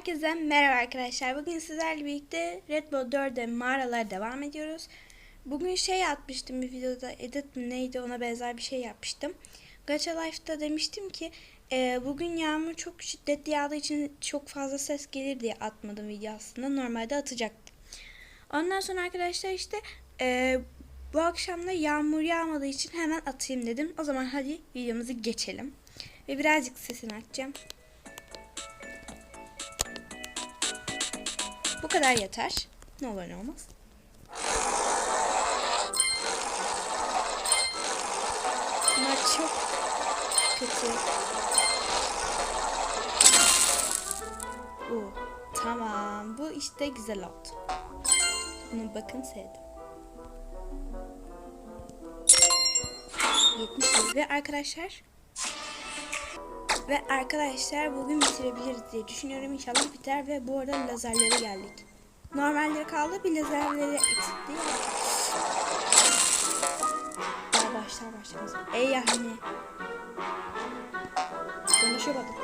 Herkese merhaba arkadaşlar. Bugün sizlerle birlikte Red Bull 4'e mağaralar devam ediyoruz. Bugün şey atmıştım bir videoda edit mi neydi ona benzer bir şey yapmıştım. Gacha Life'da demiştim ki e, bugün yağmur çok şiddetli yağdığı için çok fazla ses gelir diye atmadım video aslında. Normalde atacaktım. Ondan sonra arkadaşlar işte e, bu akşam da yağmur yağmadığı için hemen atayım dedim. O zaman hadi videomuzu geçelim. Ve birazcık sesini açacağım. Bu kadar yeter. Ne olur ne olmaz. Bunlar çok kötü. Oo, tamam. Bu işte güzel oldu. Bunu bakın sevdim. 70 ve arkadaşlar ve arkadaşlar bugün bitirebiliriz diye düşünüyorum. İnşallah biter ve bu arada lazerlere geldik. Normalleri kaldı bir lazerleri eksikti. Daha başlar başlamaz. Ey yani. Konuşamadım.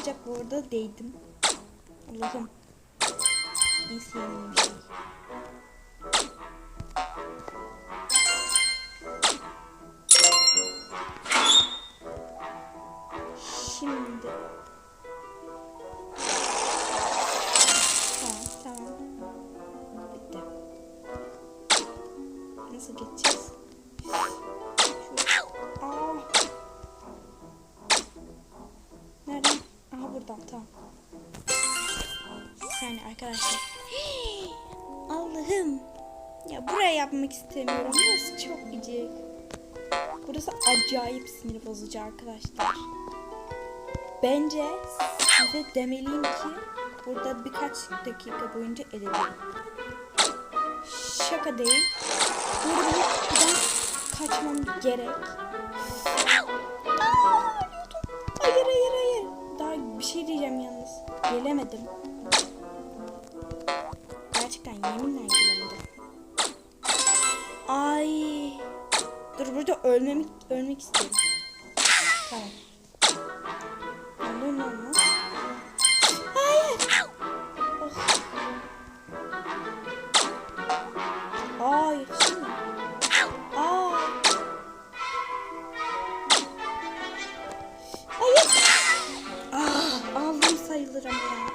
Olacak bu arada değdim. Allah'ım. En sevdiğim. Şimdi. Arkadaşlar. Allah'ım. Ya buraya yapmak istemiyorum. Burası çok gıcık. Burası acayip sinir bozucu arkadaşlar. Bence size demeliyim ki burada birkaç dakika boyunca edebilirim. Şaka değil. Burada buradan kaçmam gerek. Aa, hayır hayır hayır. Daha bir şey diyeceğim yalnız. Gelemedim. Yeminle gelemedim. Ay. Dur burada ölmemek ölmek istiyorum. Tamam. Aa. Hayır. Ah, aldım sayılır ama ya.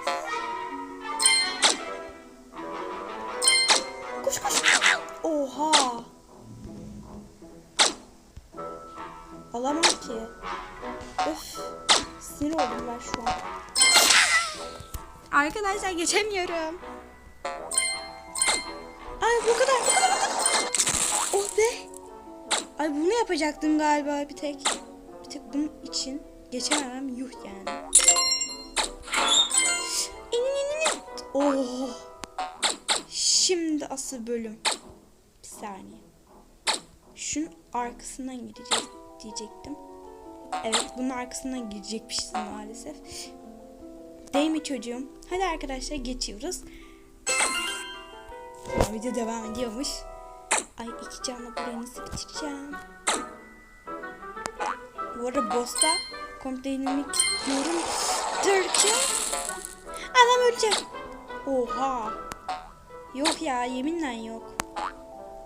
Alamam ki. Öf. Sinir oldum ben şu an. Arkadaşlar geçemiyorum. Ay bu kadar bu kadar bu kadar. Oh be. Ay bunu yapacaktım galiba bir tek. Bir tek bunun için geçememem yuh yani. Oh. Şimdi asıl bölüm. Bir saniye. Şunun arkasından gideceğiz diyecektim. Evet bunun arkasından girecekmişiz maalesef. Değil mi çocuğum? Hadi arkadaşlar geçiyoruz. Video devam ediyormuş. Ay iki canla burayı nasıl bitireceğim? Bu arada boss'ta inmek istiyorum. Duracağım. Adam ölecek. Oha. Yok ya yeminle yok.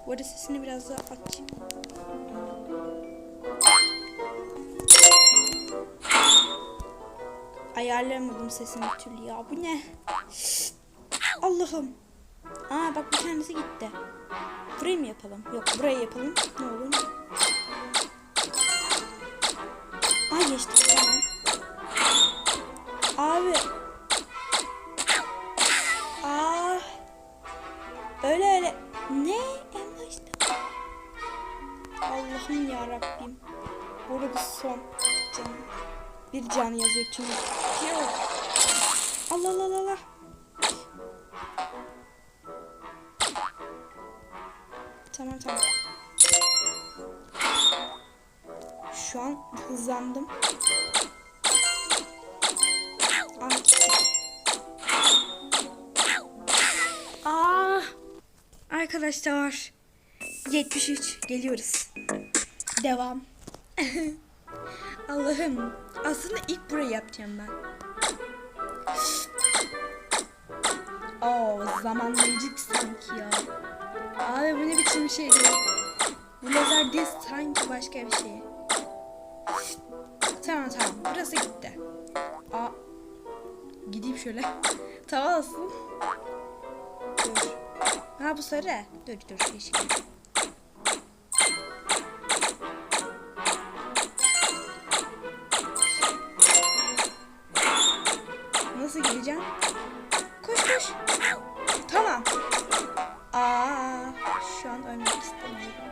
Bu arada sesini biraz daha açayım. Ayarlayamadım sesini bir türlü ya. Bu ne? Allah'ım. Aa bak bir tanesi gitti. Burayı mı yapalım? Yok burayı yapalım. Ne olur. Ay geçti tamam. Abi. Aa. Öyle öyle. Ne? En başta. Allah'ım ya Rabbim. Burada son canım. Bir can yazıyor çünkü. Yok. Allah Allah Allah. Tamam tamam. Şu an hızlandım. Aa, gittik. arkadaşlar. 73 geliyoruz. Devam. Allah'ım. Aslında ilk burayı yapacağım ben. Oo zamanlayıcı sanki ya. Abi bu ne biçim şey değil. Bu lazer değil sanki başka bir şey. Tamam tamam burası gitti. Aa. Gideyim şöyle. Tava alsın. Dur. Ha bu sarı. Dur dur yeşil. Nasıl geleceğim? Koş koş. Tamam. Aa, şu an ölmek istemiyorum.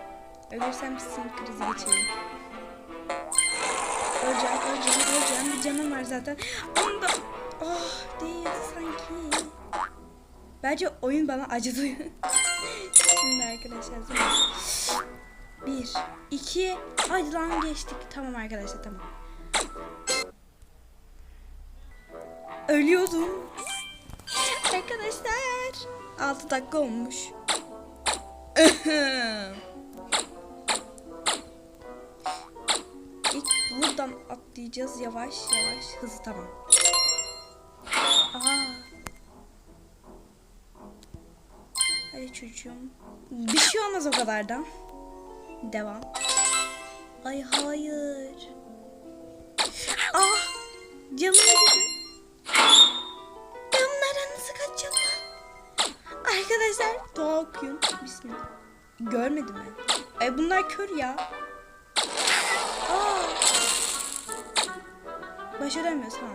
Ölürsem sinir krizi geçiririm. Öleceğim, öleceğim, öleceğim. Bir canım var zaten. Onda... Oh, değil sanki. Bence oyun bana acıdı. Şimdi arkadaşlar. Bir, iki, hadi lan geçtik. Tamam arkadaşlar tamam. Ölüyordum. Arkadaşlar. 6 dakika olmuş. İlk buradan atlayacağız yavaş yavaş hızlı tamam. Aa. Hadi çocuğum. Bir şey olmaz o kadardan. Devam. Ay hayır. Ah! Canım acıdı. Arkadaşlar dua okuyun. Bismillah. Görmedim ben. E bunlar kör ya. Aa. Başaramıyoruz ha.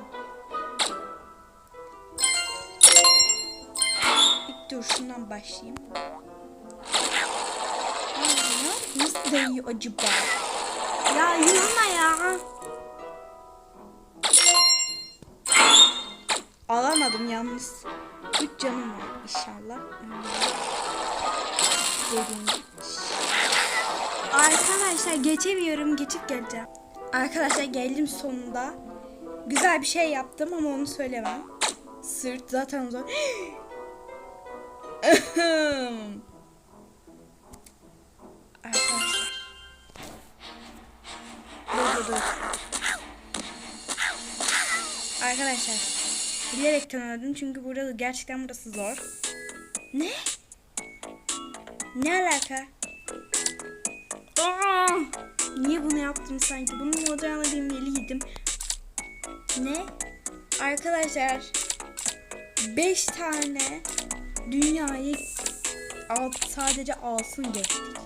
İlk dur şundan başlayayım. Aa, nasıl değiyor acaba? Ya yürüme ya. Alamadım yalnız. Üç canım var inşallah. Dedim. Arkadaşlar geçemiyorum. Geçip geleceğim. Arkadaşlar geldim sonunda. Güzel bir şey yaptım ama onu söylemem. Sırt zaten zor. Arkadaşlar. Dur dur dur. Arkadaşlar. Bilerekten öldüm çünkü burada gerçekten burası zor. Ne? Ne alaka? Aa! Niye bunu yaptım sanki? Bunun olacağını bilmeliydim. Ne? Arkadaşlar 5 tane dünyayı alt, sadece alsın geçtik.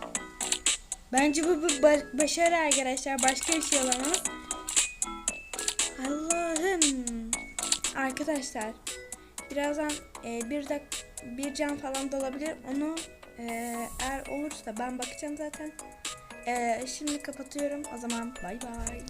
Bence bu bir ba- başarı arkadaşlar. Başka bir şey olamaz. Arkadaşlar birazdan e, bir dak bir can falan da olabilir. Onu e, eğer olursa ben bakacağım zaten. E, şimdi kapatıyorum. O zaman bay bay.